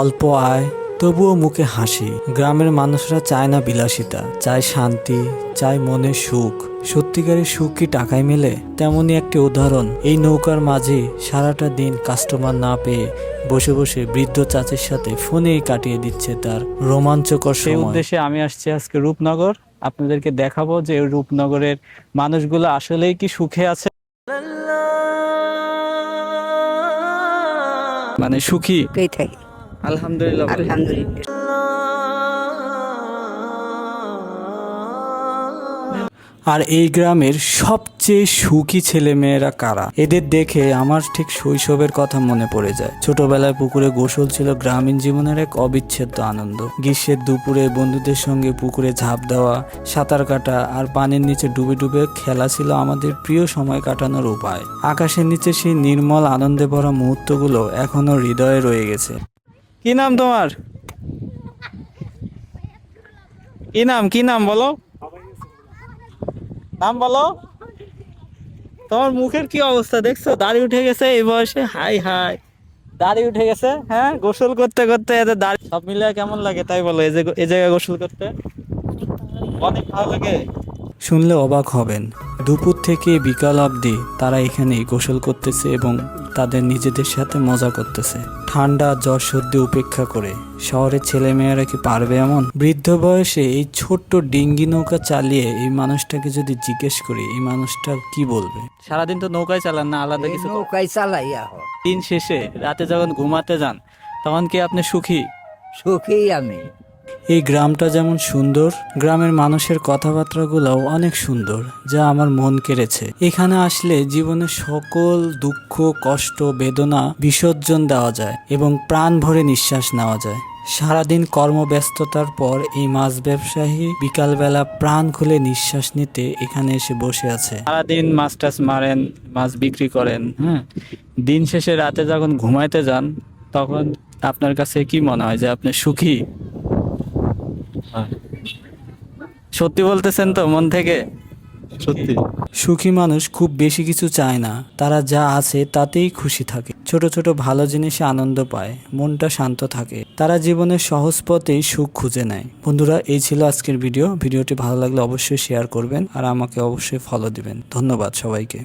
অল্প আয় তবুও মুখে হাসি। গ্রামের মানুষরা চায় না বিলাসিতা চায় শান্তি চায় মনে সুখ। সত্যিকারের সুখ কি টাকায় মেলে? তেমনই একটি উদাহরণ এই নৌকার মাঝে সারাটা দিন কাস্টমার না পেয়ে বসে বসে বৃদ্ধ চাচির সাথে ফোনেই কাটিয়ে দিচ্ছে তার রোমাঞ্চকর সেই উদ্দেশ্যে আমি আসছি আজকে রূপনগর। আপনাদেরকে দেখাবো যে রূপনগরের মানুষগুলো আসলেই কি সুখে আছে। মানে সুখী? থাকি। আলহামদুলিল্লাহ আলহামদুলিল্লাহ আর এই গ্রামের সবচেয়ে সুখী ছেলেমেয়েরা কারা? এদের দেখে আমার ঠিক শৈশবের কথা মনে পড়ে যায়। ছোটবেলায় পুকুরে গোসল ছিল গ্রামীণ জীবনের এক অবিচ্ছেদ্য আনন্দ। গ্রীষ্মের দুপুরে বন্ধুদের সঙ্গে পুকুরে ঝাঁপ দেওয়া, সাঁতার কাটা আর পানির নিচে ডুবে ডুবে খেলা ছিল আমাদের প্রিয় সময় কাটানোর উপায়। আকাশের নিচে সেই নির্মল আনন্দে ভরা মুহূর্তগুলো এখনও হৃদয়ে রয়ে গেছে। কি নাম তোমার? কি নাম কি নাম বলো? নাম বলো। তোমার মুখের কি অবস্থা দেখছ? দাড়ি উঠে গেছে এই বয়সে? হাই হাই। দাড়ি উঠে গেছে হ্যাঁ? গোসল করতে করতে এদের দাড়ি সব মিলে কেমন লাগে তাই বলো এই জায়গায় গোসল করতে? অনেক ভালো লাগে। শুনলে অবাক হবেন। দুপুর থেকে বিকাল অবধি তারা এখানে গোসল করতেছে এবং তাদের নিজেদের সাথে মজা করতেছে। ঠান্ডা জ্বর সর্দি উপেক্ষা করে। শহরের ছেলেমেয়েরা কি পারবে এমন? বৃদ্ধ বয়সে এই ছোট্ট ডিঙ্গি নৌকা চালিয়ে এই মানুষটাকে যদি জিজ্ঞেস করি এই মানুষটা কি বলবে? সারাদিন তো নৌকায় চালান না আলাদা কিছু নৌকায় চালাইয়া দিন শেষে রাতে যখন ঘুমাতে যান তখন কি আপনি সুখী? সুখী আমি। এই গ্রামটা যেমন সুন্দর, গ্রামের মানুষের কথাবার্তাগুলোও অনেক সুন্দর, যা আমার মন কেড়েছে। এখানে আসলে জীবনের সকল দুঃখ, কষ্ট, বেদনা বিসর্জন দেওয়া যায় এবং প্রাণ ভরে নিঃশ্বাস নেওয়া যায়। সারাদিন কর্মব্যস্ততার পর এই মাছ ব্যবসায়ী বিকালবেলা প্রাণ খুলে নিঃশ্বাস নিতে এখানে এসে বসে আছে। সারাদিন মাছ টাছ মারেন, মাছ বিক্রি করেন। হ্যাঁ দিন শেষে রাতে যখন ঘুমাইতে যান, তখন আপনার কাছে কি মনে হয় যে আপনি সুখী? সত্যি বলতেছেন তো মন থেকে? সত্যি। সুখী মানুষ খুব বেশি কিছু চায় না তারা যা আছে তাতেই খুশি থাকে। ছোট ছোট ভালো জিনিসে আনন্দ পায় মনটা শান্ত থাকে। তারা জীবনের সহজ পথেই সুখ খুঁজে নেয়। বন্ধুরা এই ছিল আজকের ভিডিও। ভিডিওটি ভালো লাগলে অবশ্যই শেয়ার করবেন আর আমাকে অবশ্যই ফলো দিবেন। ধন্যবাদ সবাইকে।